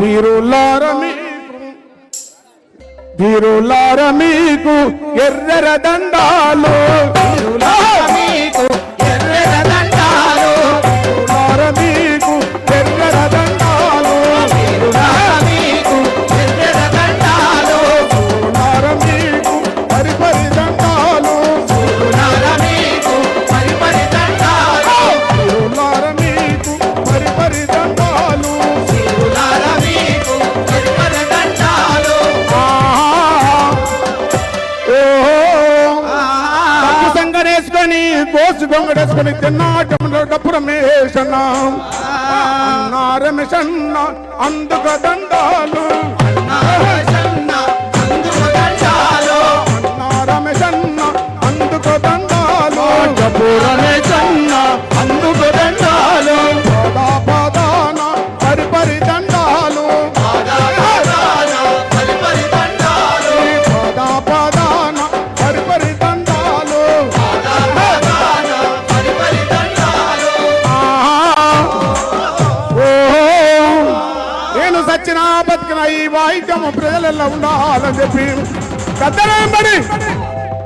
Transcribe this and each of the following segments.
వీరులార మీకు వీరులార మీకు ఎర్రర దండాలు. వేసుకొని కోసు గొంగడేసుకొని తిన్నాటంలో డప్పు రమేషన్న అన్నా రమేషన్న అందుక దండాలు. అన్నా రమేషన్న అందుక దండాలు. డప్పు ప్రజలు సచ్చినా బతికిన ఈ వాయిద్యం ప్రజలలో ఉండాలని చెప్పి పెద్దలేంబడి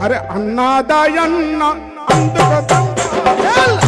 అరే అన్నాదాయన్న అందుకు